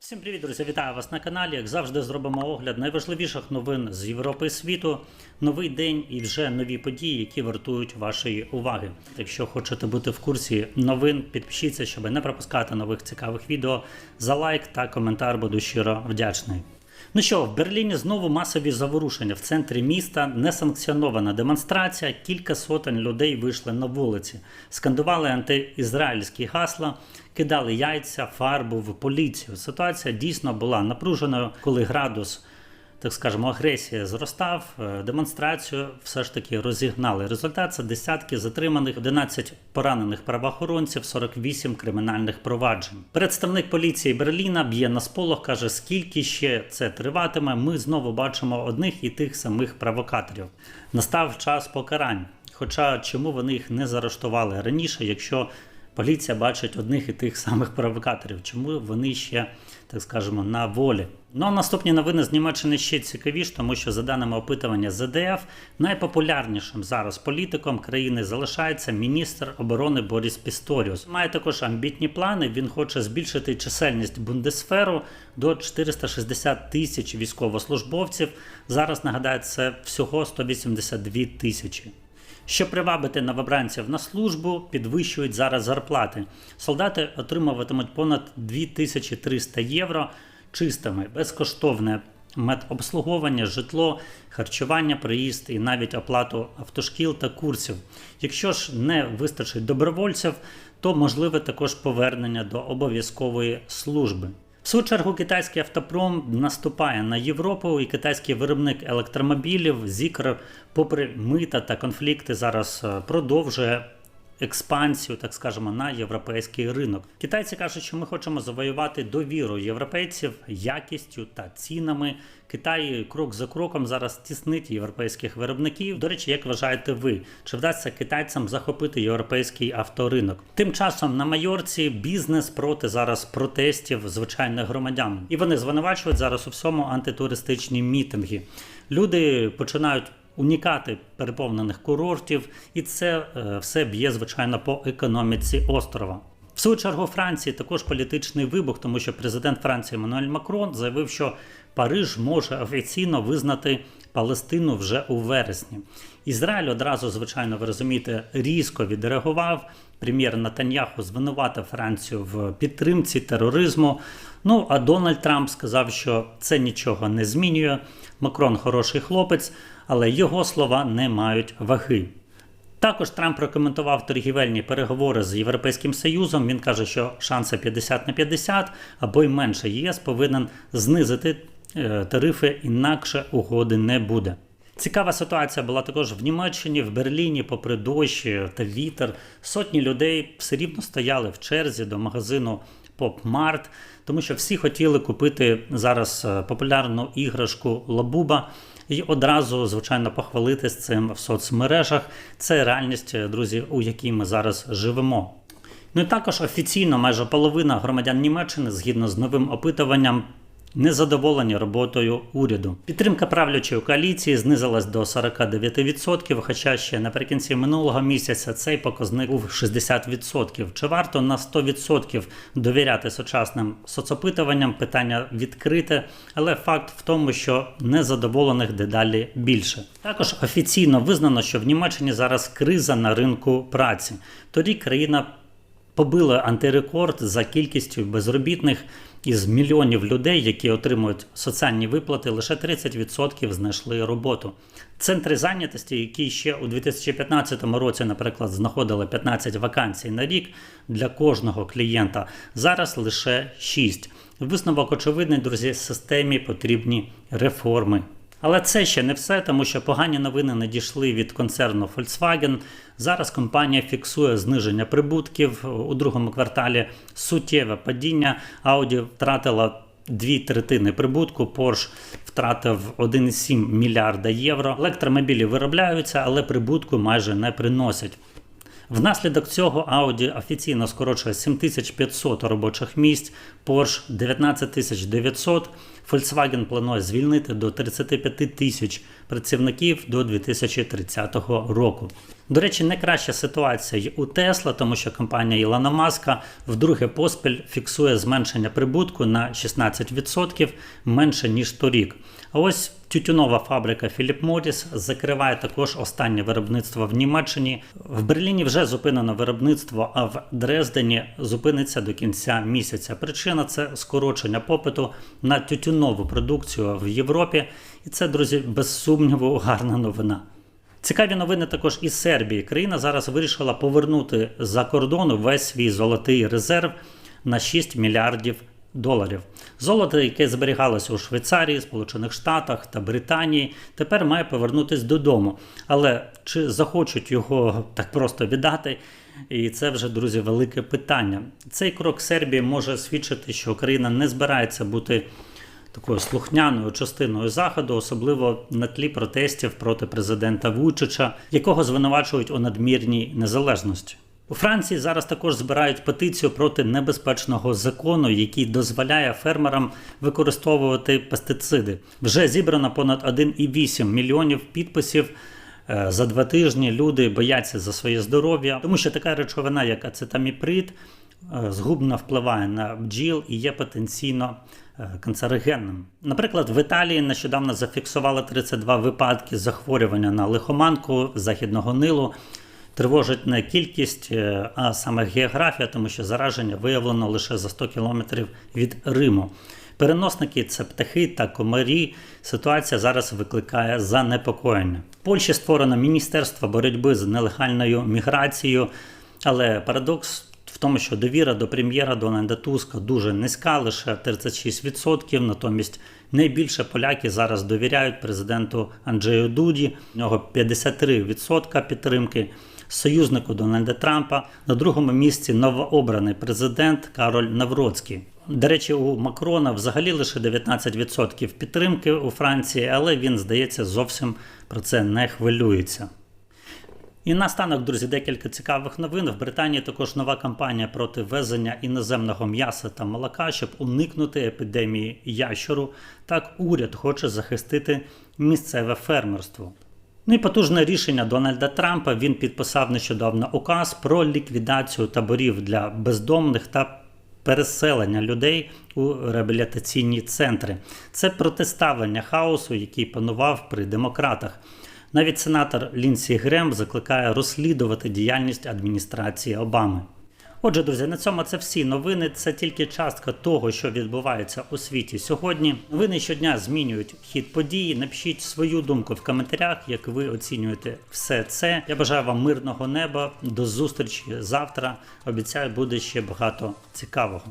Всім привіт, друзі! Вітаю вас на каналі. Як завжди, зробимо огляд найважливіших новин з Європи і світу. Новий день і вже нові події, які вартують вашої уваги. Якщо хочете бути в курсі новин, підпишіться, щоб не пропускати нових цікавих відео. За лайк та коментар буду щиро вдячний. Ну що, в Берліні знову масові заворушення. В центрі міста несанкціонована демонстрація. Кілька сотень людей вийшли на вулиці, скандували антиізраїльські гасла, кидали яйця, фарбу в поліцію. Ситуація дійсно була напруженою, коли градус. Так скажемо, агресія зростав, е, демонстрацію все ж таки розігнали. Результат це десятки затриманих, 11 поранених правоохоронців, 48 кримінальних проваджень. Представник поліції Берліна б'є на сполох, каже, скільки ще це триватиме. Ми знову бачимо одних і тих самих провокаторів. Настав час покарань. Хоча чому вони їх не заарештували раніше, якщо поліція бачить одних і тих самих провокаторів, чому вони ще, так скажемо, на волі. Ну а наступні новини з Німеччини ще цікавіше, тому що за даними опитування ЗДФ, найпопулярнішим зараз політиком країни залишається міністр оборони Борис Пісторіус. Має також амбітні плани. Він хоче збільшити чисельність бундесферу до 460 тисяч військовослужбовців. Зараз нагадаю, це всього 182 тисячі. Щоб привабити новобранців на службу, підвищують зараз зарплати. Солдати отримуватимуть понад 2300 євро чистими, безкоштовне медобслуговування, житло, харчування, проїзд і навіть оплату автошкіл та курсів. Якщо ж не вистачить добровольців, то можливе також повернення до обов'язкової служби. В свою чергу китайський автопром наступає на Європу, і китайський виробник електромобілів Зікр, попри мита та конфлікти, зараз е, продовжує експансію, так скажемо, на європейський ринок. Китайці кажуть, що ми хочемо завоювати довіру європейців якістю та цінами. Китай крок за кроком зараз тіснить європейських виробників. До речі, як вважаєте ви, чи вдасться китайцям захопити європейський авторинок? Тим часом на Майорці бізнес проти зараз протестів звичайних громадян, і вони звинувачують зараз у всьому антитуристичні мітинги. Люди починають унікати переповнених курортів, і це е, все б'є звичайно по економіці острова. В свою чергу Франції також політичний вибух, тому що президент Франції Еммануель Макрон заявив, що Париж може офіційно визнати Палестину вже у вересні. Ізраїль одразу, звичайно, ви розумієте, різко відреагував. Прем'єр Натаньяху звинуватив Францію в підтримці тероризму. Ну а Дональд Трамп сказав, що це нічого не змінює. Макрон хороший хлопець, але його слова не мають ваги. Також Трамп прокоментував торгівельні переговори з Європейським Союзом. Він каже, що шанси 50 на 50 або й менше ЄС повинен знизити тарифи, інакше угоди не буде. Цікава ситуація була також в Німеччині, в Берліні, попри дощ та вітер. Сотні людей все рівно стояли в черзі до магазину Поп-Март, тому що всі хотіли купити зараз е, популярну іграшку Лабуба. І одразу, звичайно, похвалитись цим в соцмережах. Це реальність, е, друзі, у якій ми зараз живемо. Ну і також офіційно майже половина громадян Німеччини, згідно з новим опитуванням, незадоволені роботою уряду. Підтримка правлячої коаліції знизилась до 49%, хоча ще наприкінці минулого місяця цей показник був 60%. Чи варто на 100% довіряти сучасним соцопитуванням? Питання відкрите, але факт в тому, що незадоволених дедалі більше. Також офіційно визнано, що в Німеччині зараз криза на ринку праці. Тоді країна побила антирекорд за кількістю безробітних із мільйонів людей, які отримують соціальні виплати, лише 30% знайшли роботу. Центри зайнятості, які ще у 2015 році, наприклад, знаходили 15 вакансій на рік для кожного клієнта, зараз лише 6. Висновок очевидний, друзі, системі потрібні реформи. Але це ще не все, тому що погані новини надійшли від концерну Volkswagen. Зараз компанія фіксує зниження прибутків у другому кварталі. Суттєве падіння. Audi втратила дві третини прибутку. Porsche втратив 1,7 мільярда євро. Електромобілі виробляються, але прибутку майже не приносять. Внаслідок цього Audi офіційно скорочує 7500 робочих місць, Porsche 19 900. Volkswagen планує звільнити до 35 тисяч працівників до 2030 року. До речі, не краща ситуація й у Тесла, тому що компанія Ілона Маска вдруге поспіль фіксує зменшення прибутку на 16% менше ніж торік. А ось тютюнова фабрика Philip Morris закриває також останнє виробництво в Німеччині. В Берліні вже зупинено виробництво, а в Дрездені зупиниться до кінця місяця. Причина це скорочення попиту на тютюнову продукцію в Європі. І це, друзі, без сумніву, гарна новина. Цікаві новини також із Сербії. Країна зараз вирішила повернути за кордону весь свій золотий резерв на 6 мільярдів доларів. Золото, яке зберігалося у Швейцарії, Сполучених Штатах та Британії, тепер має повернутися додому. Але чи захочуть його так просто віддати? І це вже, друзі, велике питання. Цей крок Сербії може свідчити, що Україна не збирається бути такою слухняною частиною заходу, особливо на тлі протестів проти президента Вучича, якого звинувачують у надмірній незалежності. У Франції зараз також збирають петицію проти небезпечного закону, який дозволяє фермерам використовувати пестициди. Вже зібрано понад 1,8 мільйонів підписів. Е, За два тижні люди бояться за своє здоров'я, тому що така речовина, як ацетаміприд, е, згубно впливає на бджіл і є потенційно канцерогенним. Наприклад, в Італії нещодавно зафіксували 32 випадки захворювання на лихоманку західного нилу. Тривожить не кількість, е, а саме географія, тому що зараження виявлено лише за 100 кілометрів від Риму. Переносники це птахи та комарі. Ситуація зараз викликає занепокоєння. В Польщі створено Міністерство боротьби з нелегальною міграцією, але парадокс тому, що довіра до прем'єра Дональда Туска дуже низька, лише 36%. Натомість найбільше поляки зараз довіряють президенту Анджею Дуді. У нього 53% підтримки. Союзнику Дональда Трампа на другому місці новообраний президент Кароль Навроцький. До речі, у Макрона взагалі лише 19% підтримки у Франції, але він, здається, зовсім про це не хвилюється. І наостанок, друзі, декілька цікавих новин. В Британії також нова кампанія проти везення іноземного м'яса та молока, щоб уникнути епідемії ящуру. Так уряд хоче захистити місцеве фермерство. Ну і потужне рішення Дональда Трампа. Він підписав нещодавно указ про ліквідацію таборів для бездомних та переселення людей у реабілітаційні центри. Це протиставлення хаосу, який панував при демократах. Навіть сенатор Лінсі Грем закликає розслідувати діяльність адміністрації Обами. Отже, друзі, на цьому це всі новини. Це тільки частка того, що відбувається у світі сьогодні. Новини щодня змінюють хід подій. Напишіть свою думку в коментарях, як ви оцінюєте все це. Я бажаю вам мирного неба. До зустрічі завтра. Обіцяю, буде ще багато цікавого.